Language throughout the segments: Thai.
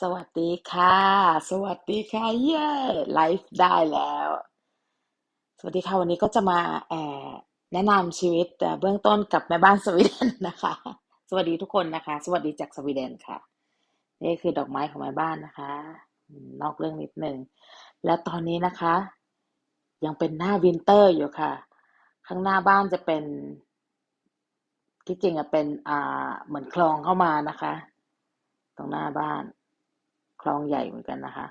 สวัสดีค่ะ สวัสดีค่ะ เย้ไลฟ์ได้แล้ว สวัสดีค่ะ วันนี้ก็จะมาแอบแนะนำชีวิตเบื้องต้นกับแม่บ้านสวีเดนนะคะ สวัสดีทุกคนนะคะ สวัสดีจากสวีเดนค่ะ นี่คือดอกไม้ของแม่บ้านนะคะ นอกเรื่องนิดหนึ่ง และตอนนี้นะคะ ยังเป็นหน้าวินเตอร์อยู่ค่ะ ข้างหน้าบ้านจะเป็นที่จริงอะเป็นอ่าเหมือนคลองเข้ามานะคะ ตรงหน้าบ้าน คลองใหญ่เหมือนกันนะคะ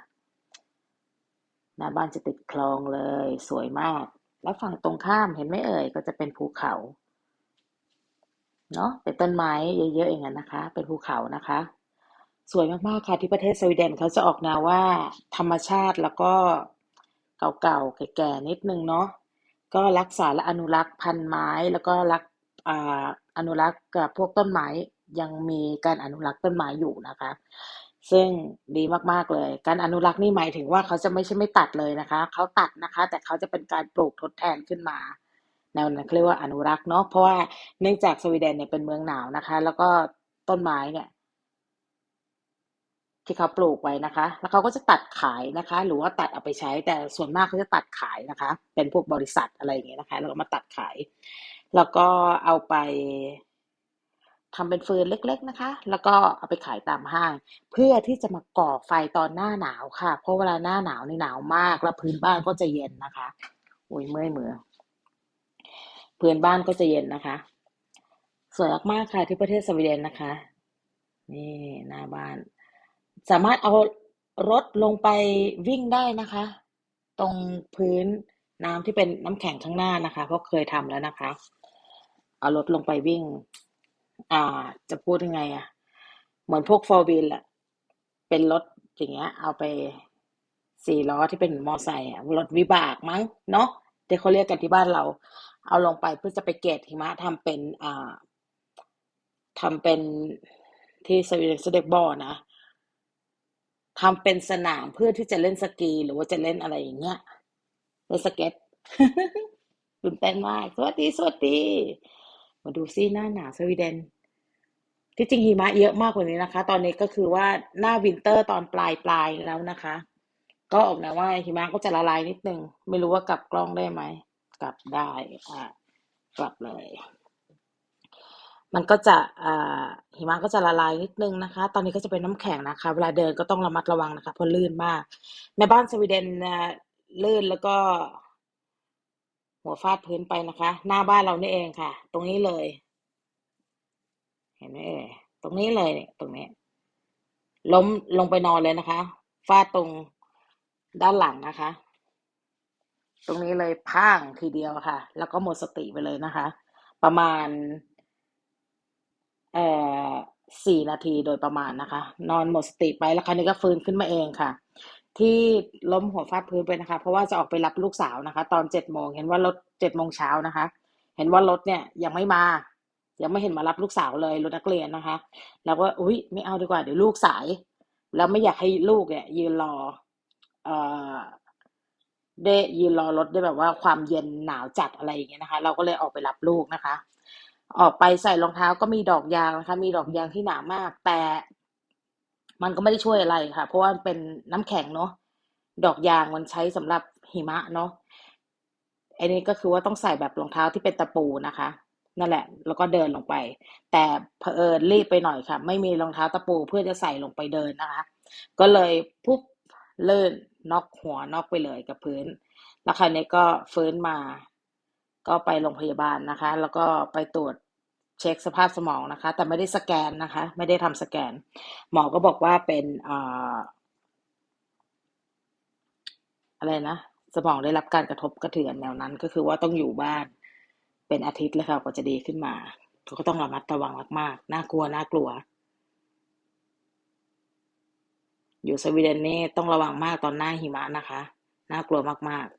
หน้าบ้านจะติดคลองเลย สวยมาก แล้วฝั่งตรงข้ามเห็นไหมเอ่ย ก็จะเป็นภูเขา เนาะเป็นต้นไม้เยอะๆเองนั้นะคะ เป็นภูเขานะคะ สวยมากๆค่ะที่ประเทศสวีเดนเขาจะออกแนวว่า ธรรมชาติแล้วก็เก่าๆแก่ๆนิดนึงเนาะ ก็รักษาและอนุรักษ์พันไม้แล้วก็รักออนุรักษ์กับพวกต้นไม้ยังมีการอนุรักษ์ต้นไม้อยู่นะคะ ซึ่งดีมากๆเลย การอนุรักษ์นี่หมายถึงว่าเขาจะไม่ใช่ไม่ตัดเลยนะคะ เขาตัดนะคะ แต่เขาจะเป็นการปลูกทดแทนขึ้นมาแนวนั้นเขาเรียกว่าอนุรักษ์เนาะเพราะว่าเนื่องจากสวีเดนเนี่ยเป็นเมืองหนาวนะคะ แล้วก็ต้นไม้เนี่ย ที่เขาปลูกไว้นะคะ แล้วเขาก็จะตัดขายนะคะ หรือว่าตัดเอาไปใช้ แต่ส่วนมากเขาจะตัดขายนะคะ เป็นพวกบริษัทอะไรอย่างเงี้ยนะคะ แล้วก็มาตัดขาย แล้วก็เอาไป ทำเป็นฟืนเล็ก ๆนะคะ แล้วก็เอาไปขายตามห้าง เพื่อที่จะมาก่อไฟตอนหน้าหนาวค่ะ เพราะเวลาหน้าหนาวนี่หนาวมาก แล้วพื้นบ้านก็จะเย็นนะคะโอ้ยเมื่อยมือพื้นบ้านก็จะเย็นนะคะ สวยมากๆค่ะที่ประเทศสวีเดนนะคะ นี่หน้าบ้าน สามารถเอารถลงไปวิ่งได้นะคะ ตรงพื้นน้ำที่เป็นน้ำแข็งข้างหน้านะคะ เพราะเคยทำแล้วนะคะ เอารถลงไปวิ่ง อ่า จะพูดยังไงอะเหมือนพวก four wheel อะเป็นรถอย่างเงี้ย เอาไปสี่ล้อที่เป็นมอไซค์อะรถวิบากมั้งเนาะที่เขาเรียกกันที่บ้านเรา เอาลงไปเพื่อจะไปเกตหิมะทำเป็นอ่าทำเป็นที่สวีเดนสเด็กบอลนะทำเป็นสนามเพื่อที่จะเล่นสกีหรือว่าจะเล่นอะไรอย่างเงี้ยเล่นสเก็ตตื่นเต้นมาก สวัสดี สวัสดี มาดูซิหน้าหนาวสวีเดน ที่จริงหิมะเยอะมากกว่านี้นะคะ ตอนนี้ก็คือว่าหน้าวินเตอร์ตอนปลายปลายแล้วนะคะ ก็ออกนวว่าหิมะก็จะละลายนิดนึง ไม่รู้ว่ากลับกล้องได้ไหม กลับได้อ่ากลับเลย มันก็จะอ่าหิมะก็จะละลายนิดนึงนะคะ ตอนนี้ก็จะเป็นน้ำแข็งนะคะ เวลาเดินก็ต้องระมัดระวังนะคะเพราะลื่นมากแม่บ้านสวีเดนนะลื่นแล้วก็ หัวฟาดพื้นไปนะคะ หน้าบ้านเรานี่เองค่ะ ตรงนี้เลย เห็นไหมเอ่ยตรงนี้เลยเนี่ยตรงนี้ ล้มลงไปนอนเลยนะคะ ฟาดตรงด้านหลังนะคะ ตรงนี้เลยพ่างทีเดียวค่ะ แล้วก็หมดสติไปเลยนะคะ ประมาณ เอ่อสี่นาทีโดยประมาณนะคะ นอนหมดสติไปแล้วคราวนี้ก็ฟื้นขึ้นมาเองค่ะ ที่ล้มหัวฟาดพื้นไปนะคะ เพราะว่าจะออกไปรับลูกสาวนะคะ ตอนเจ็ดโมงเห็นว่ารถเจ็ดโมงเช้านะคะ เห็นว่ารถเนี่ยยังไม่มา ยังไม่เห็นมารับลูกสาวเลยรถนักเรียนนะคะ แล้วก็อุ๊ยไม่เอาดีกว่าเดี๋ยวลูกสาย แล้วไม่อยากให้ลูกเนี่ยยืนรอเอ่อได้ยืนรอรถได้แบบว่าความเย็นหนาวจัดอะไรอย่างเงี้ยนะคะ เราก็เลยออกไปรับลูกนะคะ ออกไปใส่รองเท้าก็มีดอกยางนะคะ มีดอกยางที่หนามาก แต่ มันก็ไม่ได้ช่วยอะไรค่ะ เพราะว่าเป็นน้ำแข็งเนาะดอกยางมันใช้สำหรับหิมะเนาะอันนี้ก็คือว่าต้องใส่แบบรองเท้าที่เป็นตะปูนะคะ นั่นแหละ แล้วก็เดินลงไป แต่เผอิญรีบไปหน่อยค่ะ ไม่มีรองเท้าตะปูเพื่อจะใส่ลงไปเดินนะคะ ก็เลยปุ๊บเลื่นน็อกหัวน็อกไปเลยกับพื้น แล้วคราวนี้ก็ฟื้นมา ก็ไปโรงพยาบาลนะคะ แล้วก็ไปตรวจ เช็คสภาพสมองนะคะ แต่ไม่ได้สแกนนะคะ ไม่ได้ทำสแกน หมอก็บอกว่าเป็นอะไรนะ สมองได้รับการกระทบกระเทือนแนวนั้น ก็คือว่าต้องอยู่บ้านเป็นอาทิตย์เลยค่ะกว่าจะดีขึ้นมาก็ต้องระมัดระวังมากๆน่ากลัวน่ากลัว อยู่สวีเดนนี่ต้องระวังมากตอนหน้าหิมะนะคะ น่ากลัวมากๆ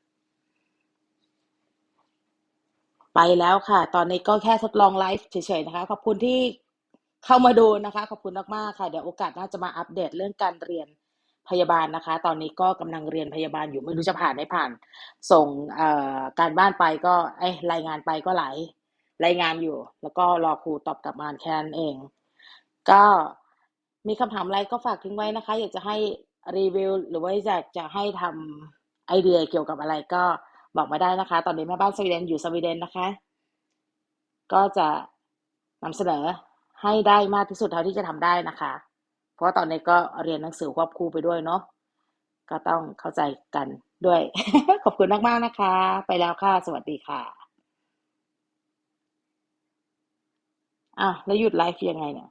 ไปแล้วค่ะ ตอนนี้ก็แค่ทดลองไลฟ์เฉยๆนะคะ ขอบคุณที่เข้ามาดูนะคะ ขอบคุณมากๆค่ะ เดี๋ยวโอกาสน้าจะมาอัปเดตเรื่องการเรียนพยาบาลนะคะ ตอนนี้ก็กำลังเรียนพยาบาลอยู่ไม่รู้จะผ่านไม่ผ่าน ส่งอ่อการบ้านไปก็เอ้รายงานไปก็หลายรายงานอยู่ แล้วก็รอครูตอบกลับมาแค่นั้นเอง ก็มีคำถามอะไรก็ฝากทิ้งไว้นะคะ อยากจะให้รีวิวหรือว่าอยากจะให้ทำไอเดียเกี่ยวกับอะไรก็ บอกมาได้นะคะ ตอนนี้แม่บ้านสวีเดนอยู่สวีเดนนะคะ ก็จะนำเสนอให้ได้มากที่สุดเท่าที่จะทำได้นะคะ เพราะว่าตอนนี้ก็เรียนหนังสือควบคู่ไปด้วยเนาะก็ต้องเข้าใจกันด้วย ขอบคุณมากๆนะคะ ไปแล้วค่ะ สวัสดีค่ะอ้าวแล้วหยุดไลฟ์ยังไงเนี่ย